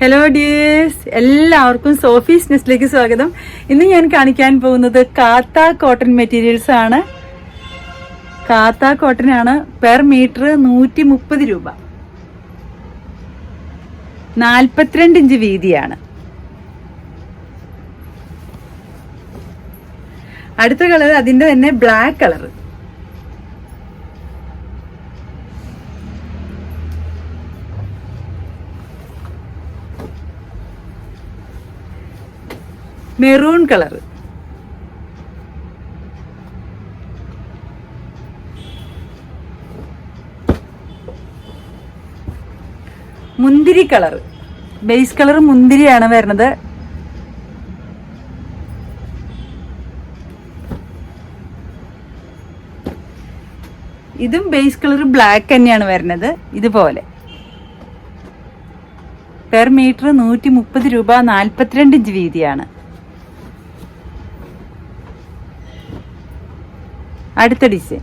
Hello dears എല്ലാവർക്കും Sophie's നെസ്റ്റിലേക്ക് സ്വാഗതം. ഇന്ന് ഞാൻ കാണിക്കാൻ പോകുന്നത് കാത്ത കോട്ടൺ മെറ്റീരിയൽസ് ആണ്. കാത്ത കോട്ടൺ ആണ് പെർ മീറ്റർ നൂറ്റി മുപ്പത് രൂപ. നാൽപ്പത്തിരണ്ട് ഇഞ്ച് വീതിയാണ്. അടുത്ത കളർ അതിന്റെ തന്നെ ബ്ലാക്ക് കളർ മെറൂൺ കളർ. മുന്തിരി കളർ. ബേസ് കളർ മുന്തിരിയാണ് വരുന്നത്. ഇതും ബേസ് കളർ ബ്ലാക്ക് തന്നെയാണ് വരുന്നത്. ഇതുപോലെ. പെർ മീറ്റർ നൂറ്റി മുപ്പത് രൂപ നാൽപ്പത്തിരണ്ട് ഇഞ്ച് വീതിയാണ്. അടുത്ത ഡിസൈൻ.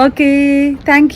Okay thank